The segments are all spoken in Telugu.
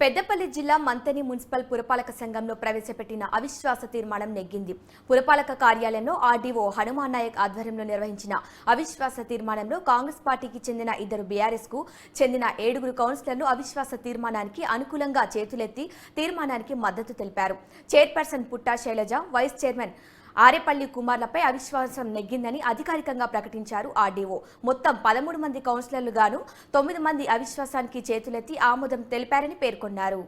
పెద్దపల్లి జిల్లా మంతని మున్సిపల్ పురపాలక సంఘంలో ప్రవేశపెట్టిన అవిశ్వాస తీర్మానం నెగ్గింది. పురపాలక కార్యాలయంలో ఆర్డీఓ హనుమాన్ నాయక్ ఆధ్వర్యంలో నిర్వహించిన అవిశ్వాస తీర్మానంలో కాంగ్రెస్ పార్టీకి చెందిన ఇద్దరు బీఆర్ఎస్కు చెందిన ఏడుగురు కౌన్సిలర్లు అవిశ్వాస తీర్మానానికి అనుకూలంగా చేతులెత్తి తీర్మానానికి మద్దతు తెలిపారు. Chairperson Putta Sailaja vice chairman Arepalli కుమార్లపై అవిశ్వాసం నెగ్గిందని అధికారికంగా ప్రకటించారు ఆర్డీఓ. మొత్తం పదమూడు మంది కౌన్సిలర్లు గాను తొమ్మిది మంది అవిశ్వాసానికి చేతులెత్తి ఆమోదం తెలిపారని పేర్కొన్నారు.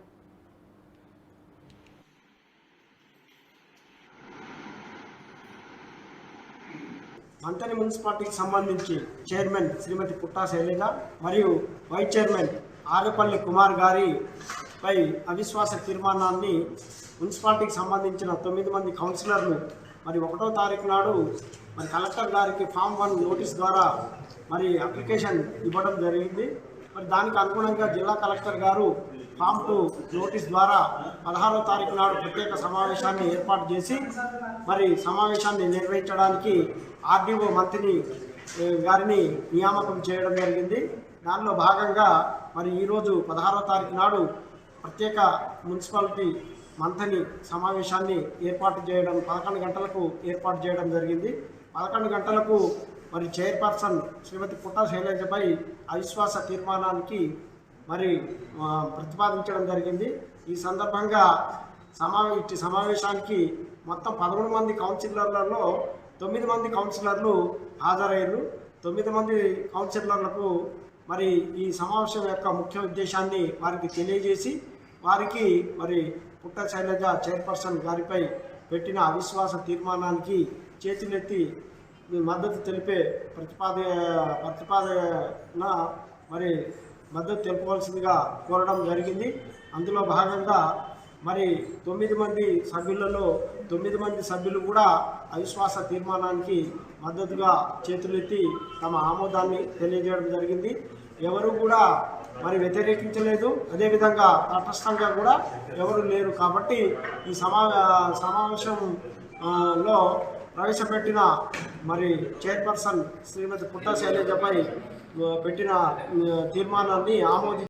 మంతని మున్సిపాలిటీకి సంబంధించి చైర్మన్ శ్రీమతి పుట్టా శైలజ మరియు వైస్ చైర్మన్ ఆరేపల్లి కుమార్ గారి పై అవిశ్వాస తీర్మానాన్ని మున్సిపాలిటీకి సంబంధించిన తొమ్మిది మంది కౌన్సిలర్లు మరి ఒకటో తారీఖు నాడు మరి కలెక్టర్ గారికి ఫామ్ వన్ నోటీస్ ద్వారా మరి అప్లికేషన్ ఇవ్వడం జరిగింది. మరి దానికి అనుగుణంగా జిల్లా కలెక్టర్ గారు ఫామ్ టూ నోటీస్ ద్వారా పదహారో తారీఖు నాడు ప్రత్యేక సమావేశాన్ని ఏర్పాటు చేసి మరి సమావేశాన్ని నిర్వహించడానికి ఆర్డీఓ మంత్రిని గారిని నియామకం చేయడం జరిగింది. దానిలో భాగంగా మరి ఈరోజు పదహారో తారీఖు నాడు ప్రత్యేక మున్సిపాలిటీ మంథని సమావేశాన్ని ఏర్పాటు చేయడం పదకొండు గంటలకు ఏర్పాటు చేయడం జరిగింది. పదకొండు గంటలకు మరి చైర్పర్సన్ శ్రీమతి పుట్టా శైలజపై అవిశ్వాస తీర్మానానికి మరి ప్రతిపాదించడం జరిగింది. ఈ సందర్భంగా సమావే సమావేశానికి మొత్తం పదమూడు మంది కౌన్సిలర్లలో తొమ్మిది మంది కౌన్సిలర్లు హాజరయ్యారు. తొమ్మిది మంది కౌన్సిలర్లకు మరి ఈ సమావేశం యొక్క ముఖ్య ఉద్దేశాన్ని వారికి తెలియజేసి వారికి మరి పుట్ట శైలజ చైర్పర్సన్ గారిపై పెట్టిన అవిశ్వాస తీర్మానానికి చేతులెత్తి మద్దతు తెలిపే ప్రతిపాద ప్రతిపాదన మరి మద్దతు తెలుపవలసిందిగా కోరడం జరిగింది. అందులో భాగంగా మరి తొమ్మిది మంది సభ్యులలో తొమ్మిది మంది సభ్యులు కూడా అవిశ్వాస తీర్మానానికి మద్దతుగా చేతులెత్తి తమ ఆమోదాన్ని తెలియజేయడం జరిగింది. ఎవరు కూడా మరి వ్యతిరేకించలేదు. అదేవిధంగా తటస్థంగా కూడా ఎవరు లేరు. కాబట్టి ఈ సమా సమావేశం లో ప్రవేశపెట్టిన మరి చైర్పర్సన్ శ్రీమతి పుట్ట శైలజపై పెట్టిన తీర్మానాన్ని ఆమోది